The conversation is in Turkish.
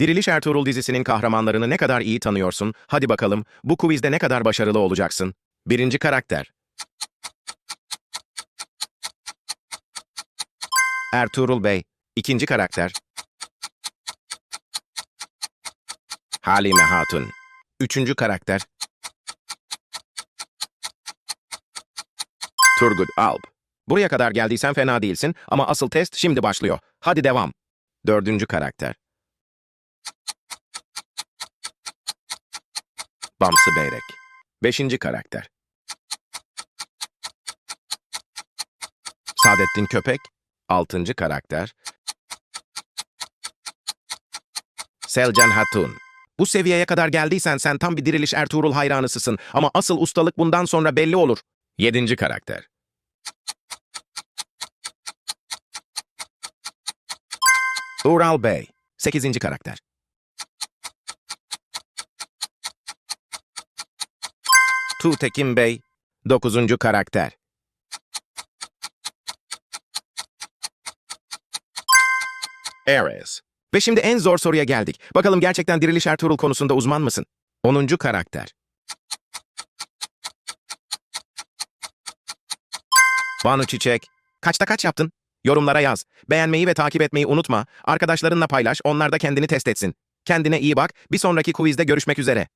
Diriliş Ertuğrul dizisinin kahramanlarını ne kadar iyi tanıyorsun? Hadi bakalım, bu quizde ne kadar başarılı olacaksın? Birinci karakter. Ertuğrul Bey. İkinci karakter. Halime Hatun. Üçüncü karakter. Turgut Alp. Buraya kadar geldiysen fena değilsin ama asıl test şimdi başlıyor. Hadi devam. Dördüncü karakter. Bamsı Beyrek. Beşinci karakter. Saadettin Köpek. Altıncı karakter. Selcan Hatun. Bu seviyeye kadar geldiysen sen tam bir diriliş Ertuğrul hayranısısın ama asıl ustalık bundan sonra belli olur. Yedinci karakter. Ural Bey. Sekizinci karakter. Tuğtekin Bey. Dokuzuncu karakter. Ares. Ve şimdi en zor soruya geldik. Bakalım gerçekten Diriliş Ertuğrul konusunda uzman mısın? Onuncu karakter. Banu Çiçek. Kaçta kaç yaptın? Yorumlara yaz. Beğenmeyi ve takip etmeyi unutma. Arkadaşlarınla paylaş, onlar da kendini test etsin. Kendine iyi bak. Bir sonraki quizde görüşmek üzere.